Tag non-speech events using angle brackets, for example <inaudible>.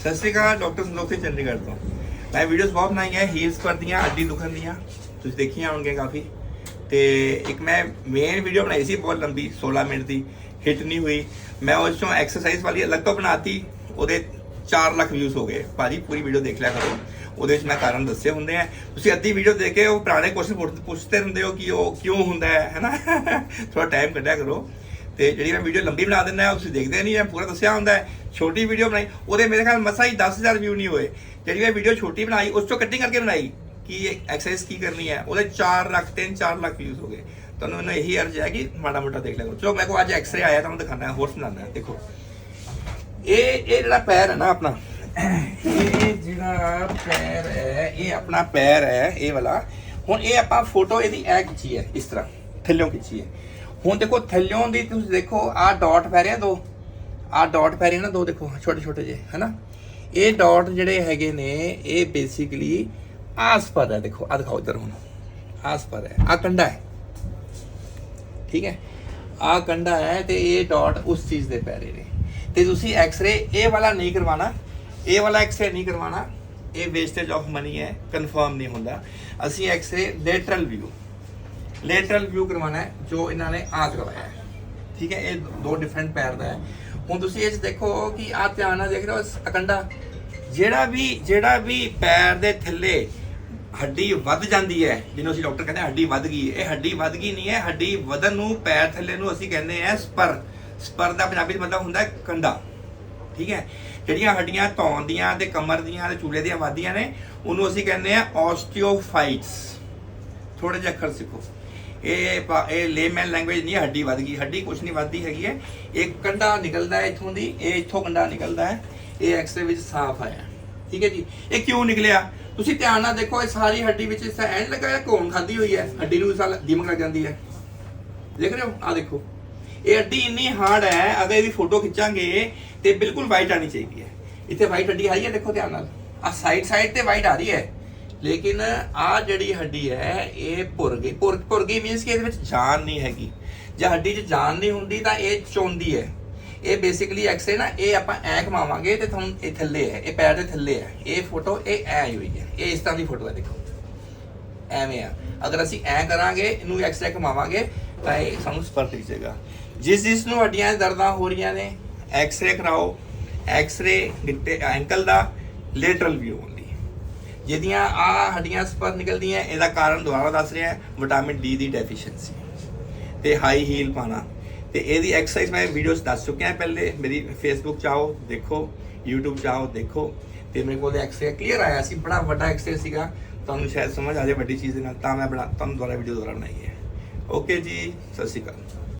ਸਤਿ ਸ਼੍ਰੀ ਅਕਾਲ, ਡਾਕਟਰ ਸੰਦੋਖ ਚੰਡੀਗੜ੍ਹ ਤੋਂ। ਮੈਂ ਵੀਡੀਓਜ਼ ਬਹੁਤ ਬਣਾਈਆਂ ਹੀਲਸ ਪਰ ਦੀਆਂ ਅੱਡੀ ਦੁਖਣ ਦੀਆਂ। ਤੁਸੀਂ ਦੇਖੀਆਂ ਹੋਣਗੀਆਂ ਕਾਫੀ। ਤੇ ਇੱਕ ਮੈਂ ਮੇਨ ਵੀਡੀਓ ਬਣਾਈ ਸੀ, ਬਹੁਤ ਲੰਬੀ 16 ਮਿੰਟ ਦੀ ਹਿੱਟ ਨਹੀਂ ਹੋਈ। ਮੈਂ ਉਸ ਚੋਂ ਐਕਸਰਸਾਈਜ਼ ਵਾਲੀ ਅਲੱਗ ਤੋਂ ਬਣਾਤੀ, ਉਹਦੇ 4 ਲੱਖ ਵਿਊਜ਼ ਹੋ ਗਏ। ਭਾਜੀ, ਪੂਰੀ ਵੀਡੀਓ ਦੇਖ ਲਿਆ ਕਰੋ। ਉਹਦੇ ਵਿੱਚ ਮੈਂ ਕਾਰਨ ਦੱਸੇ ਹੁੰਦੇ ਆ। ਤੁਸੀਂ ਅੱਧੀ ਵੀਡੀਓ ਦੇਖ ਕੇ ਉਹ ਪੁਰਾਣੇ ਕੁਐਸਚਨ ਪੁੱਛਦੇ ਹੁੰਦੇ ਹੋ ਕਿ ਉਹ ਕਿਉਂ ਹੁੰਦਾ ਹੈ ਹੈਨਾ <laughs> ਥੋੜਾ ਟਾਈਮ ਕੱਢਿਆ ਕਰੋ। ਤੇ ਜਿਹੜੀ ਮੈਂ ਵੀਡੀਓ ਲੰਬੀ ਬਣਾ ਦਿੰਦਾ ਤੁਸੀਂ ਦੇਖਦੇ ਨਹੀਂ, ਮੈਂ ਪੂਰਾ ਦੱਸਿਆ ਹੁੰਦਾ ਹੈ। ਛੋਟੀ ਵੀਡੀਓ ਬਣਾਈ, ਉਹਦੇ ਮੇਰੇ ਖਿਆਲ ਮਸਾ ਹੀ 10000 ਵਿਊ ਨਹੀਂ ਹੋਏ। ਜਿਹੜੀ ਮੈਂ ਵੀਡੀਓ ਛੋਟੀ ਬਣਾਈ, ਉਸ ਤੋਂ ਕਟਿੰਗ ਕਰਕੇ ਬਣਾਈ ਕਿ ਐਕਸਰਸਾਈਜ਼ ਕੀ ਕਰਨੀ ਹੈ? ਉਹਦੇ 4 ਲੱਖ 3 4 ਲੱਖ ਵਿਊਜ਼ ਹੋ ਗਏ। ਤੁਹਾਨੂੰ ਮੈਨੂੰ ਇਹੀ ਅਰਜ਼ ਹੈ ਕਿ ਮਾੜਾ ਮੋਟਾ ਦੇਖ ਲਿਆ ਕਰੋ। ਚਲੋ ਮੈਂ ਕੋ ਅੱਜ ਐਕਸਰੇ ਆਇਆ, ਤੁਹਾਨੂੰ ਦਿਖਾਣਾ ਹੈ ਹੋਰ ਸੁਣਾਉਣਾ ਹੈ, ਦੇਖੋ। ਇਹ ਇਹ ਜਿਹੜਾ ਪੈਰ ਹੈ ਨਾ ਆਪਣਾ, ਇਹ ਜਿਹੜਾ ਪੈਰ ਹੈ, ਇਹ ਆਪਣਾ ਪੈਰ ਹੈ, ਇਹ ਵਾਲਾ। ਹੁਣ ਇਹ ਆਪਾਂ ਫੋਟੋ ਇਹਦੀ ਐ ਖਿੱਚੀ ਹੈ, ਇਸ ਤਰ੍ਹਾਂ ਥੱਲੋਂ ਖਿੱਚੀ ਹੈ। ਹੁਣ ਦੇਖੋ ਥੱਲਿਓਂ ਦੀ ਤੁਸੀਂ ਦੇਖੋ, ਆਹ ਡਾਟ ਪੈ ਰਿਹਾ ਦੋ। ਆਹ ਡਾਟ ਪੈ ਰਹੇ ਨਾ ਦੋ, ਦੇਖੋ, ਛੋਟੇ ਛੋਟੇ ਜਿਹੇ, ਹਨਾ? ਇਹ ਡਾਟ ਜਿਹੜੇ ਹੈਗੇ ਨੇ, ਇਹ ਬੇਸਿਕਲੀ ਆਸਪਦ ਹੈ, ਦੇਖੋ ਆ ਦਿਖਾਓ ਇਧਰ ਹੁਣ। ਆਸਪਰ ਹੈ ਆ ਕੰਡਾ ਹੈ। ਠੀਕ ਹੈ? ਆ ਕੰਡਾ ਹੈ ਤੇ ਇਹ ਡਾਟ ਉਸ ਚੀਜ਼ ਦੇ ਪੈ ਰਹੇ ਨੇ। ਤੇ ਤੁਸੀਂ ਐਕਸ-ਰੇ ਇਹ ਵਾਲਾ ਨਹੀਂ ਕਰਵਾਉਣਾ, ਇਹ ਵਾਲਾ ਐਕਸ-ਰੇ ਨਹੀਂ ਕਰਵਾਉਣਾ, ਇਹ ਵੇਸਟੇਜ ਆਫ ਮਨੀ ਹੈ ਕਨਫਰਮ ਨਹੀਂ ਹੁੰਦਾ। ਅਸੀਂ x-ray lateral view lateral view ਕਰਵਾਉਣਾ ਹੈ, ਜੋ ਇਹਨਾਂ ਨੇ ਆ ਕਰਵਾਇਆ ਹੈ। ਠੀਕ ਹੈ, ਇਹ ਦੋ ਡਿਫਰੈਂਟ ਪੈਰ ਦਾ ਹੈ। ਹੁਣ ਤੁਸੀਂ ਇਹ 'ਚ ਦੇਖੋ ਕਿ ਆ ਧਿਆਨ ਨਾਲ ਦੇਖ ਰਹੇ ਹੋ, ਇਸ ਅਕੰਡਾ। ਜਿਹੜਾ ਵੀ ਜਿਹੜਾ ਵੀ ਪੈਰ ਦੇ ਥੱਲੇ ਹੱਡੀ ਵੱਧ ਜਾਂਦੀ ਹੈ, ਜਿਹਨੂੰ ਅਸੀਂ ਡਾਕਟਰ ਕਹਿੰਦੇ ਹੱਡੀ ਵੱਧ ਗਈ ਇਹ ਹੱਡੀ ਵੱਧ ਗਈ ਨਹੀਂ ਹੈ, ਹੱਡੀ ਵਧਣ ਨੂੰ ਪੈਰ ਥੱਲੇ ਨੂੰ ਅਸੀਂ ਕਹਿੰਦੇ ਆ ਸਪਰ। ਸਪਰ ਦਾ ਪੰਜਾਬੀ 'ਚ ਮਤਲਬ ਹੁੰਦਾ ਹੈ ਕੰਡਾ। ਠੀਕ ਹੈ, ਜਿਹੜੀਆਂ ਹੱਡੀਆਂ ਧੌਣ ਦੀਆਂ ਤੇ ਕਮਰ ਦੀਆਂ ਤੇ ਚੂਲੇ ਦੀਆਂ ਵੱਧਦੀਆਂ ਨੇ, ਉਹਨੂੰ ਅਸੀਂ ਕਹਿੰਦੇ ਆ ਆਸਟੀਓਫਾਈਟਸ ਥੋੜੇ ਜਿਹਾ ਅੱਖਰ ਸਿੱਖੋ। ਇਹ ਇਹ ਲੇਮੈਨ ਲੈਂਗੁਏਜ ਨਹੀਂ ਹੈ, ਹੱਡੀ ਵੱਧ ਗਈ ਹੱਡੀ ਕੁਛ ਨਹੀਂ ਵੱਧਦੀ ਹੈਗੀ ਹੈ। ਇਹ ਕੰਡਾ ਨਿਕਲਦਾ ਹੈ ਇੱਥੋਂ ਦੀ ਇਹ ਇੱਥੋਂ ਕੰਡਾ ਨਿਕਲਦਾ ਹੈ ਇਹ ਐਕਸਰੇ ਵਿੱਚ ਸਾਫ਼ ਆਇਆ। ਠੀਕ ਹੈ ਜੀ? ਇਹ ਕਿਉਂ ਨਿਕਲਿਆ? ਤੁਸੀਂ ਧਿਆਨ ਨਾਲ ਦੇਖੋ ਇਹ ਸਾਰੀ ਹੱਡੀ ਵਿੱਚ ਇਸ ਐਂਡ ਲੱਗਾ ਹੈ ਕੋਣ ਖਾਦੀ ਹੋਈ ਹੈ। ਹੱਡੀ ਨੂੰ ਸਾਲ ਦੀਮਕ ਲੱਗ ਜਾਂਦੀ ਹੈ। ਦੇਖ ਰਹੇ ਹੋ? ਆ ਦੇਖੋ। ਇਹ ਹੱਡੀ ਇੰਨੀ ਹਾਰਡ ਹੈ ਅਗਰ ਇਹਦੀ ਫੋਟੋ ਖਿੱਚਾਂਗੇ ਤੇ ਬਿਲਕੁਲ ਵਾਈਟ ਆਣੀ ਚਾਹੀਦੀ ਹੈ। ਇੱਥੇ ਵਾਈਟ ਹੱਡੀ ਆਈ ਹੈ ਦੇਖੋ ਧਿਆਨ ਨਾਲ। ਆ ਸਾਈਡ ਸਾਈਡ ਤੇ ਵਾਈਟ ਆ ਰਹੀ ਹੈ। ਲੇਕਿਨ ਆ ਜਿਹੜੀ ਹੱਡੀ ਹੈ, ਇਹ ਭੁਰ ਗਈ। ਭੁਰ ਭੁਰ ਗਈ ਮੀਨਸ ਕਿ ਇਹਦੇ ਵਿੱਚ ਜਾਨ ਨਹੀਂ ਹੈਗੀ। ਜੇ ਹੱਡੀ 'ਚ ਜਾਨ ਨਹੀਂ ਹੁੰਦੀ ਤਾਂ ਇਹ ਚੋਂਦੀ ਹੈ। ਇਹ ਬੇਸਿਕਲੀ ਐਕਸਰੇ ਨਾ, ਇਹ ਆਪਾਂ ਐ ਘਮਾਵਾਂਗੇ ਤੇ ਤੁਹਾਨੂੰ ਇਹ ਥੱਲੇ ਹੈ, ਇਹ ਪੈਰ ਦੇ ਥੱਲੇ ਹੈ। ਇਹ ਫੋਟੋ ਇਹ ਐ ਆਈ ਹੋਈ ਹੈ। ਇਹ ਇਸ ਤਰ੍ਹਾਂ ਦੀ ਫੋਟੋ ਹੈ, ਦੇਖੋ। ਐਵੇਂ ਆ। ਅਗਰ ਅਸੀਂ ਐ ਕਰਾਂਗੇ, ਇਹਨੂੰ ਐਕਸਰੇ ਘਮਾਵਾਂਗੇ, ਤਾਂ ਇਹ ਸਾਨੂੰ ਸਪਸ਼ਟ ਦਿਖੇਗਾ। ਜਿਸ ਜਿਸ ਨੂੰ ਹੱਡੀਆਂ ਦਰਦਾਂ ਹੋ ਰਹੀਆਂ ਨੇ ਐਕਸਰੇ ਕਰਾਓ। ਐਕਸਰੇ ਗਿੱਟੇ ਐਂਕਲ ਦਾ ਲੇਟਰਲ ਵਿਊ ਹੁੰਦੀ ਜਿਹਦੀਆਂ ਆ ਹੱਡੀਆਂ ਸਪਰ ਨਿਕਲਦੀਆਂ, ਇਹਦਾ ਕਾਰਨ ਦੁਬਾਰਾ ਦੱਸ ਰਿਹਾ ਵਿਟਾਮਿਨ ਡੀ ਦੀ ਡੈਫੀਸ਼ੀਐਂਸੀ ਤੇ ਹਾਈ ਹੀਲ ਪਾਣਾ। ਤੇ ਇਹਦੀ ਐਕਸਰਸਾਈਜ਼ ਮੈਂ ਵੀਡੀਓਜ਼ ਦੱਸ ਚੁੱਕਿਆ ਪਹਿਲੇ, ਮੇਰੀ ਫੇਸਬੁੱਕ ਚਾਓ ਦੇਖੋ, YouTube ਚਾਓ ਦੇਖੋ। ਤੇ ਮੇਰੇ ਕੋਲ ਐਕਸਰੇ ਕਲੀਅਰ ਆਇਆ ਸੀ, ਬੜਾ ਵੱਡਾ ਐਕਸਰੇ ਸੀਗਾ। ਤੁਹਾਨੂੰ ਸ਼ਾਇਦ ਸਮਝ ਆ ਜਾਵੇ ਵੱਡੀ ਚੀਜ਼ ਦੇ ਨਾਲ, ਤਾਂ ਮੈਂ ਬਣਾ ਤੁਹਾਨੂੰ ਦੁਬਾਰਾ ਵੀਡੀਓ ਦੁਬਾਰਾ ਬਣਾਈ ਹੈ। ਓਕੇ ਜੀ, ਸਤਿ ਸ਼੍ਰੀ ਅਕਾਲ।